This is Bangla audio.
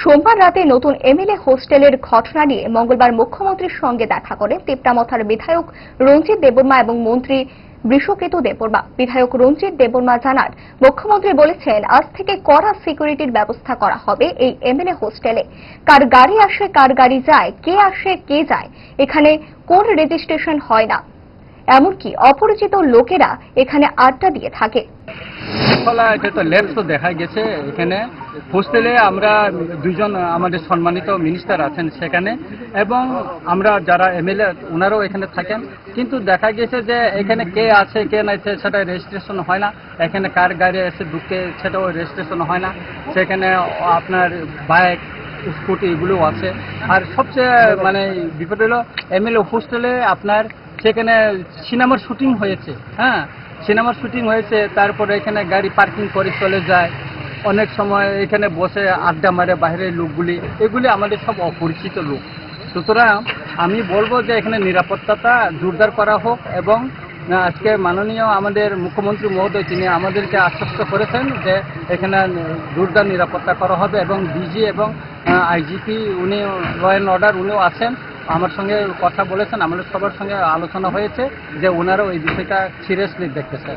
সোমবার রাতে নতুন এমএলএ হোস্টেলের ঘটনা নিয়ে মঙ্গলবার মুখ্যমন্ত্রীর সঙ্গে দেখা করেন তিপ্রামথার বিধায়ক রঞ্জিত দেববর্মা এবং মন্ত্রী বৃষকেতু দেববর্মা। বিধায়ক রঞ্জিত দেববর্মা জানান, মুখ্যমন্ত্রী বলেছেন, আজ থেকে কড়া সিকিউরিটির ব্যবস্থা করা হবে এই এমএলএ হোস্টেলে। কার গাড়ি আসে, কার গাড়ি যায়, কে আসে, কে যায়, এখানে কোন রেজিস্ট্রেশন হয় না। এমনকি অপরিচিত লোকেরা এখানে আড্ডা দিয়ে থাকে। ফলা এটা তো ল্যাবস তো দেখা গেছে এখানে। হোস্টেলে আমরা দুজন আমাদের সম্মানিত মিনিস্টার আছেন সেখানে এবং আমরা যারা এমএলএ ওনারাও এখানে থাকেন। কিন্তু দেখা গেছে যে এখানে কে আছে, কে নাই সেটা রেজিস্ট্রেশন হয় না। এখানে কার গাড়ি এসে ঢুকে সেটাও রেজিস্ট্রেশন হয় না। সেখানে আপনার বাইক স্কুটি এগুলো আছে। আর সবচেয়ে মানে বিপদ হলো এমএলএ হোস্টেলে আপনার সেখানে সিনেমার শুটিং হয়েছে হ্যাঁ? সিনেমার শুটিং হয়েছে, তারপরে এখানে গাড়ি পার্কিং করে চলে যায়। অনেক সময় এখানে বসে আড্ডা মারে বাইরের লোকগুলি। এগুলি আমাদের সব অপরিচিত লোক। সুতরাং আমি বলব যে এখানে নিরাপত্তাটা জোরদার করা হোক এবং আজকে মাননীয় আমাদের মুখ্যমন্ত্রী মহোদয়, তিনি আমাদেরকে আশ্বস্ত করেছেন যে এখানে জোরদার নিরাপত্তা করা হবে এবং ডিজি এবং আইজিপি উনি ল অ্যান্ড অর্ডার উনিও আছেন। আমার সঙ্গে কথা বলেছেন, আমাদের সবার সঙ্গে আলোচনা হয়েছে যে ওনারা ওই বিষয়টা সিরিয়াসলি দেখতেছে